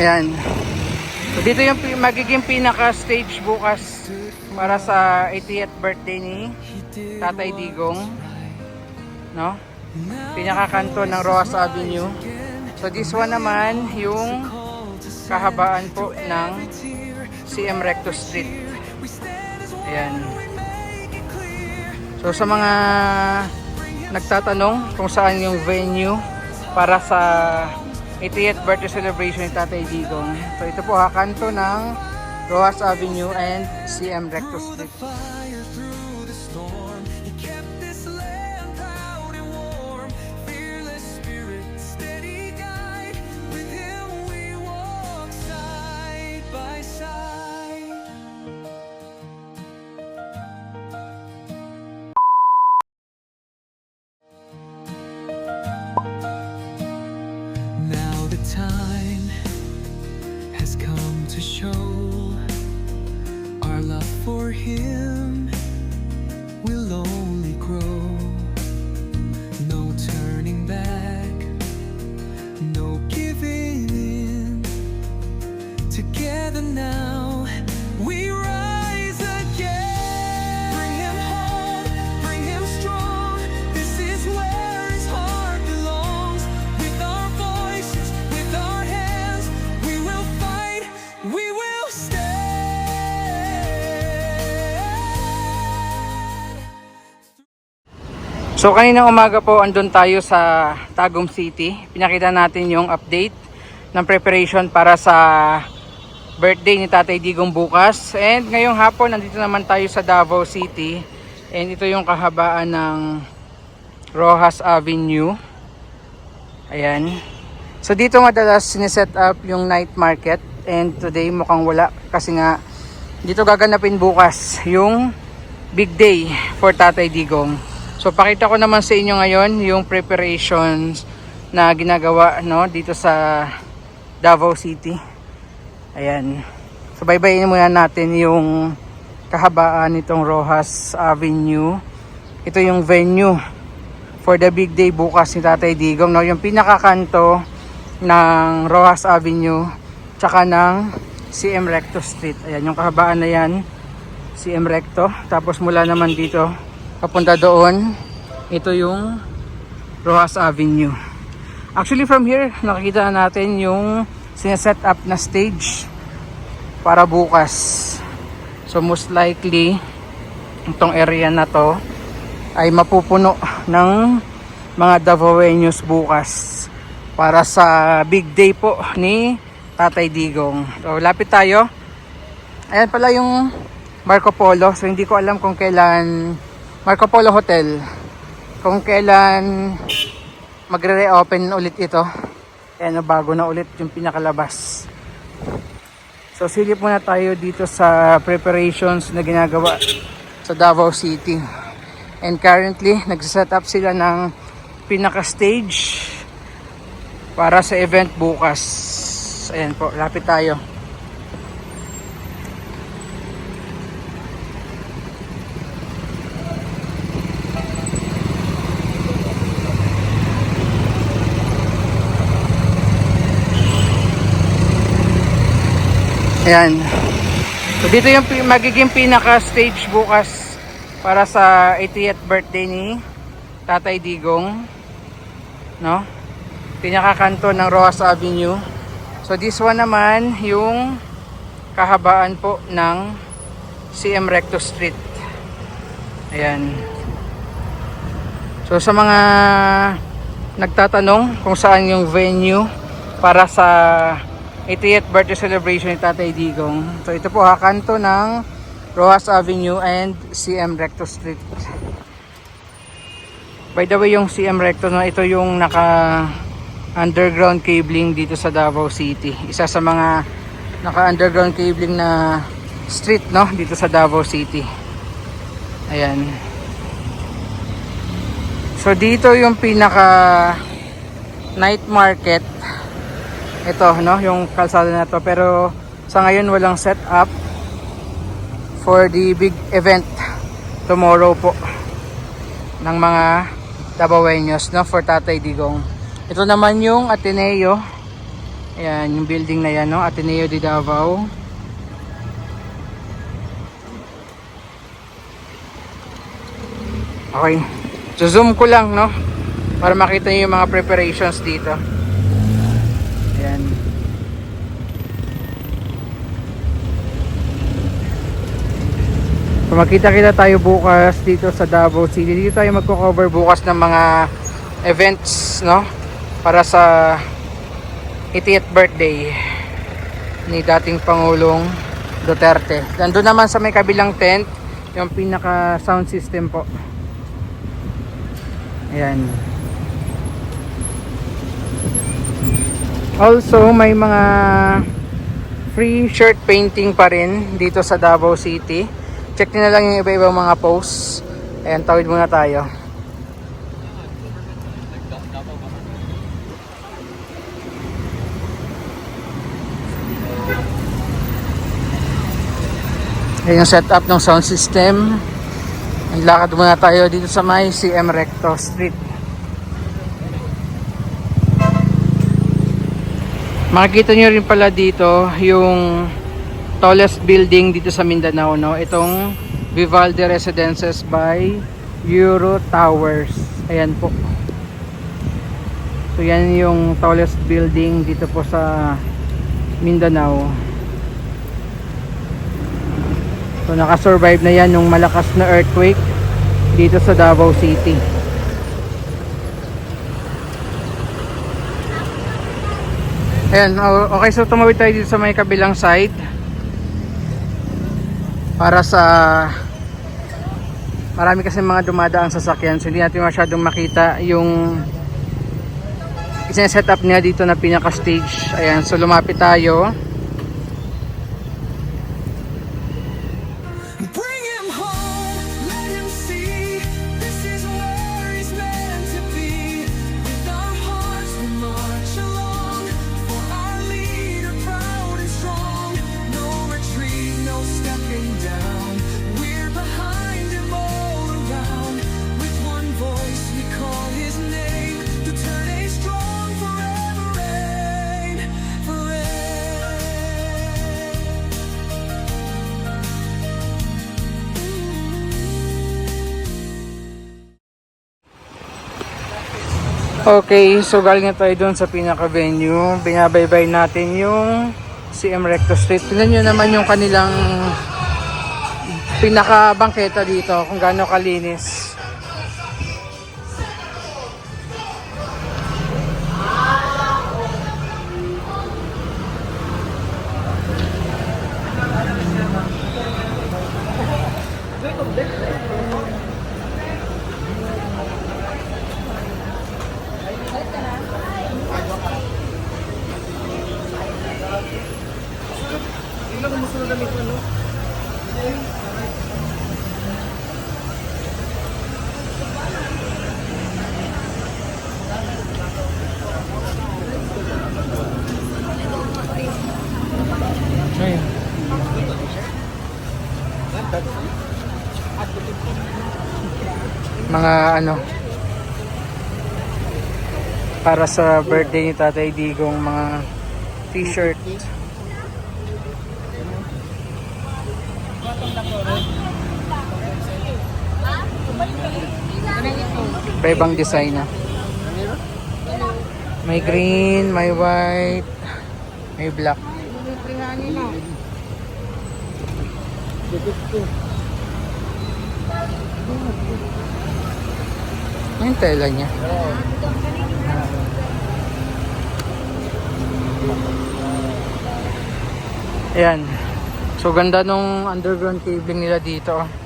Ayan. So dito yung magiging pinaka stage bukas para sa 80th birthday ni Tatay Digong. No? Pinaka kanto ng Roas Avenue. So this one naman yung kahabaan po ng CM Recto Street. Ayan. So sa mga nagtatanong kung saan yung venue para sa 80th birthday celebration ni Tatay Digong. So ito po ha, kanto ng Rojas Avenue and CM Recto Street. For him So kaninang umaga po andun tayo sa Tagum City. Pinakita natin yung update ng preparation para sa birthday ni Tatay Digong bukas. And ngayong hapon nandito naman tayo sa Davao City. And ito yung kahabaan ng Rojas Avenue. Ayan. So dito madalas sineset up yung night market. And today mukhang wala kasi nga dito gaganapin bukas yung big day for Tatay Digong. So pakita ko naman sa inyo ngayon yung preparations na ginagawa no dito sa Davao City. Ayan. So baybayin muna natin yung kahabaan nitong Rojas Avenue. Ito yung venue for the big day bukas ni Tatay Digong. No, yung pinakakanto ng Rojas Avenue tsaka ng CM Recto Street. Ayan, yung kahabaan na yan. CM Recto. Tapos mula naman dito, papunta doon, ito yung Rojas Avenue. Actually from here, nakikita na natin yung sineset up na stage para bukas. So most likely, itong area na to ay mapupuno ng mga Davaoenos bukas para sa big day po ni Tatay Digong. So lapit tayo. Ayan pala yung Marco Polo. So hindi ko alam kung kailan Marco Polo Hotel. Kung kailan magre-reopen ulit ito. Ayan, bago na ulit yung pinakalabas. So silip muna tayo dito sa preparations na ginagawa sa Davao City. And currently, nagsaset up sila ng pinaka-stage para sa event bukas. Ayan po, lapit tayo. Ayan. So dito yung magiging pinaka stage bukas para sa 80th birthday ni Tatay Digong. No? Pinaka kanto ng Rojas Avenue. So this one naman yung kahabaan po ng CM Recto Street. Ayan. So sa mga nagtatanong kung saan yung venue para sa 80th birthday celebration ni Tatay Digong. So ito po ha, kanto ng Rojas Avenue and CM Recto Street. By the way, yung CM Recto na ito yung naka underground cabling dito sa Davao City. Isa sa mga naka underground cabling na street no dito sa Davao City. Ayan. So dito yung pinaka night market ito no yung kalsada na to pero sa ngayon walang set up for the big event tomorrow po ng mga Dabawenyos no for Tatay Digong ito naman yung Ateneo Ayan, yung building na yan, no? Ateneo de Davao. Okay. So zoom ko lang, no? Para makita niyo yung mga preparations dito. Ayan. So magkita-kita tayo bukas dito sa Davao City. Dito tayo magko-cover bukas ng mga events, no? Para sa 80th birthday ni dating Pangulong Duterte. Nandun naman sa may kabilang tent, yung pinaka sound system po. Ayan. Also, may mga free shirt painting pa rin dito sa Davao City. Check nyo na lang yung iba-ibang mga posts. Ayan, tawid muna tayo. Ayan yung setup ng sound system. Lakad muna tayo dito sa may CM Recto Street. Makikita nyo rin pala dito yung tallest building dito sa Mindanao, no? Itong Vivaldi Residences by Euro Towers. Ayan po. So yan yung tallest building dito po sa Mindanao. So nakasurvive na yan yung malakas na earthquake dito sa Davao City. Ayan, okay so tumawid tayo dito sa may kabilang side. Para sa marami kasi mga dumadaang sasakyan. So hindi natin masyadong makita yung isa-set up niya dito na pinaka stage ayan so lumapit tayo Okay, so galing na tayo doon sa pinaka-venue. Binabaybay natin yung CM Recto Street. Tingnan nyo naman yung kanilang pinaka-bangketa dito kung gaano kalinis. Mga ano para sa birthday ni Tatay Digong mga t-shirt. Iba-ibang design na. May green, may white, may black. Yung tela niya. Ayan. So ganda nung underground cabling nila dito. oh.